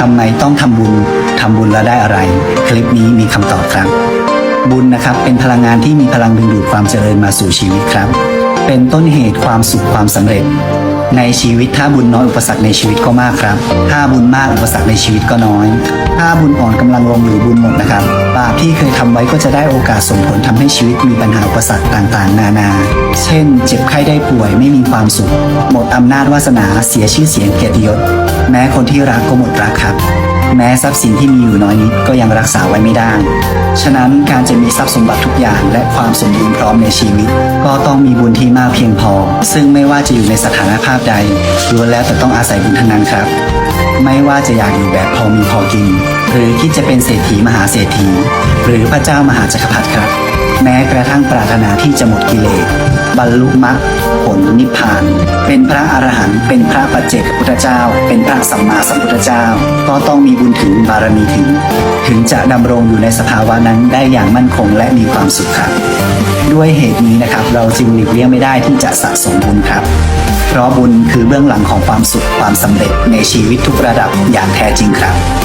ทำไมต้องทำบุญทำบุญแล้วได้อะไร คลิปนี้มีคำตอบครับ บุญนะครับเป็นพลังงานที่มีพลังดึงดูดความเจริญมาสู่ชีวิตครับ เป็นต้นเหตุความสุขความสำเร็จ ในชีวิตถ้าบุญน้อยอุปสรรคในชีวิตก็มากครับ ถ้าบุญมากอุปสรรคในชีวิตก็น้อย ถ้าบุญอ่อนกำลังลงหรือบุญหมดนะครับบาปที่เคยทำไว้ก็จะได้โอกาสส่งผลทำให้ชีวิตมีปัญหาอุปสรรคต่างๆ นานา เช่น เจ็บไข้ได้ป่วยไม่มีความสุข หมดอำนาจวาสนาเสียชื่อเสียงเกียรติยศ แม้คนที่รักก็หมดรักครับ แม้ทรัพย์สินที่มีอยู่น้อยนิดก็ยังรักษาไว้ไม่ได้ ฉะนั้นการจะมีทรัพย์สมบัติทุกอย่างและความสมบูรณ์พร้อมในชีวิต ก็ต้องมีบุญที่มากเพียงพอ ซึ่งไม่ว่าจะอยู่ในสถานภาพใดล้วนแล้วแต่ต้องอาศัยบุญทั้งนั้นครับ ไม่ว่าจะอยากอยู่แบบพอมีพอกิน หรือคิดจะเป็นเศรษฐีมหาเศรษฐี หรือพระเจ้ามหาจักรพรรดิครับ แม้กระทั่งปรารถนาที่จะหมดกิเลสบรรลุมรรคผลนิพพาน เป็นพระอรหันต์เป็นพระปัจเจกพุทธเจ้า เป็นพระสัมมาสัมพุทธเจ้า ก็ต้องมีบุญถึงบารมีถึง ถึงจะดำรงอยู่ในสภาวะนั้นได้อย่างมั่นคงและมีความสุขครับด้วยเหตุนี้นะครับ เราจึงหลีกเลี่ยงไม่ได้ที่จะสะสมบุญครับ เพราะบุญคือเบื้องหลังของความสุขความสำเร็จในชีวิตทุกระดับอย่างแท้จริงครับ